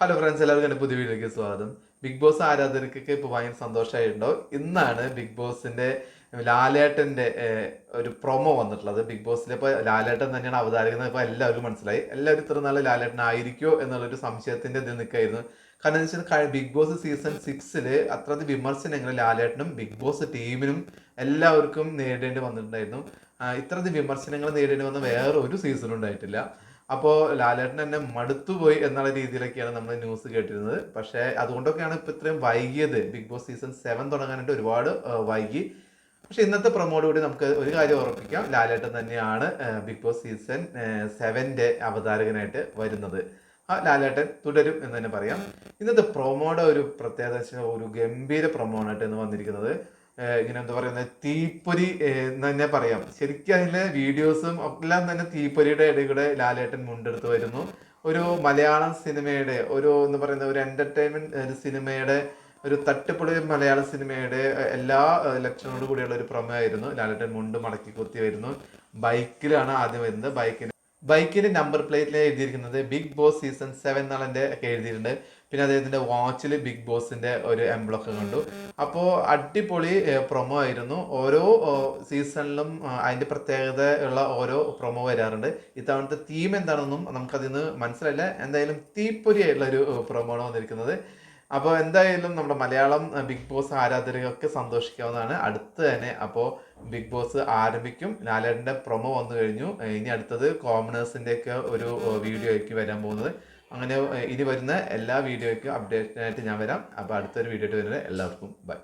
Hello friends എല്ലാവർക്കും എന്റെ പുതിയ വീഡിയോയ്ക്ക് സ്വാഗതം. ബിഗ് ബോസ് ആരാധകർക്കൊക്കെ ഇപ്പോൾ ഭയങ്കര സന്തോഷമായിട്ടുണ്ടോ? ഇന്നാണ് ബിഗ് ബോസിന്റെ ലാലേട്ടന്റെ ഒരു പ്രൊമോ വന്നിട്ടുള്ളത്. ബിഗ് ബോസിൽ ഇപ്പോൾ ലാലേട്ടൻ തന്നെയാണ് അവതാരിക്കുന്നത് ഇപ്പോൾ എല്ലാവർക്കും മനസ്സിലായി. എല്ലാവരും ഇത്ര നല്ല ലാലേട്ടൻ ആയിരിക്കുമോ എന്നുള്ളൊരു സംശയത്തിന്റെ ഇതിൽ നിൽക്കായിരുന്നു. കാരണം എന്ന് വെച്ചാൽ ബിഗ് ബോസ് സീസൺ സിക്സിൽ അത്രയധികം വിമർശനങ്ങൾ ലാലേട്ടനും ബിഗ് ബോസ് ടീമിനും എല്ലാവർക്കും നേരിടേണ്ടി വന്നിട്ടുണ്ടായിരുന്നു. ഇത്ര ഇത്രയധികം വിമർശനങ്ങൾ നേരിടേണ്ടി വന്ന വേറെ ഒരു സീസണും ഉണ്ടായിട്ടില്ല. അപ്പോൾ ലാലേട്ടൻ എന്നെ മടുത്തുപോയി എന്നുള്ള രീതിയിലൊക്കെയാണ് നമ്മൾ ന്യൂസ് കേട്ടിരുന്നത്. പക്ഷേ അതുകൊണ്ടൊക്കെയാണ് ഇപ്പൊ ഇത്രയും വൈകിയത്. ബിഗ് ബോസ് സീസൺ സെവൻ തുടങ്ങാനായിട്ട് ഒരുപാട് വൈകി. പക്ഷെ ഇന്നത്തെ പ്രൊമോട് കൂടി നമുക്ക് ഒരു കാര്യം ഉറപ്പിക്കാം. ലാലേട്ടൻ തന്നെയാണ് ബിഗ് ബോസ് സീസൺ സെവന്റെ അവതാരകനായിട്ട് വരുന്നത്. ആ ലാലേട്ടൻ തുടരും എന്ന് തന്നെ പറയാം. ഇന്നത്തെ പ്രൊമോയുടെ ഒരു പ്രത്യേകത ഒരു ഗംഭീര പ്രൊമോ ആയിട്ട് ഇന്ന് വന്നിരിക്കുന്നത്. ഇങ്ങനെ എന്താ പറയുന്നത് തീപ്പൊരി എന്ന് തന്നെ പറയാം. ശരിക്കും അതിലെ വീഡിയോസും എല്ലാം തന്നെ തീപ്പൊരിയുടെ ഇടയിൽ കൂടെ ലാലേട്ടൻ മുണ്ടെടുത്ത് വരുന്നു. ഒരു മലയാളം സിനിമയുടെ ഒരു എന്ന് പറയുന്ന ഒരു എന്റർടൈൻമെന്റ് സിനിമയുടെ ഒരു തട്ടിപ്പൊളി മലയാള സിനിമയുടെ എല്ലാ ലക്ഷണോട് കൂടിയുള്ള ഒരു പ്രമേയമായിരുന്നു. ലാലേട്ടൻ മുണ്ട് മടക്കി കുത്തി വരുന്നു. ബൈക്കിലാണ് ആദ്യം വരുന്നത്. ബൈക്കിന് ബൈക്കിന്റെ നമ്പർ പ്ലേറ്റിൽ എഴുതിയിരിക്കുന്നത് ബിഗ് ബോസ് സീസൺ സെവൻ എന്നുള്ള ഒക്കെ എഴുതിയിട്ടുണ്ട്. പിന്നെ അദ്ദേഹത്തിന്റെ വാച്ചിൽ ബിഗ് ബോസിന്റെ ഒരു എംബ്ലൊക്കെ കണ്ടു. അപ്പോൾ അടിപൊളി പ്രൊമോ ആയിരുന്നു. ഓരോ സീസണിലും അതിന്റെ പ്രത്യേകത ഉള്ള ഓരോ പ്രൊമോ വരാറുണ്ട്. ഇത്തവണത്തെ തീം എന്താണെന്നും നമുക്കതിൽ നിന്ന് മനസ്സിലായില്ല. എന്തായാലും തീപ്പൊരി ആയിട്ടുള്ള ഒരു പ്രൊമോ ആണ് വന്നിരിക്കുന്നത്. അപ്പോൾ എന്തായാലും നമ്മുടെ മലയാളം ബിഗ് ബോസ് ആരാധകർക്ക് സന്തോഷിക്കാവുന്നതാണ്. അടുത്ത് തന്നെ അപ്പോൾ ബിഗ് ബോസ് ആരംഭിക്കും. ലാലേട്ടന്റെ പ്രൊമോ വന്നു കഴിഞ്ഞു. ഇനി അടുത്തത് കോമണേഴ്സിന്റെ ഒക്കെ ഒരു വീഡിയോ ആയിരിക്കും വരാൻ പോകുന്നത്. അങ്ങനെ ഇനി വരുന്ന എല്ലാ വീഡിയോയ്ക്കും അപ്ഡേറ്റ് ആയിട്ട് ഞാൻ വരാം. അപ്പോൾ അടുത്തൊരു വീഡിയോ ആയിട്ട് വരുന്നത്. എല്ലാവർക്കും ബൈ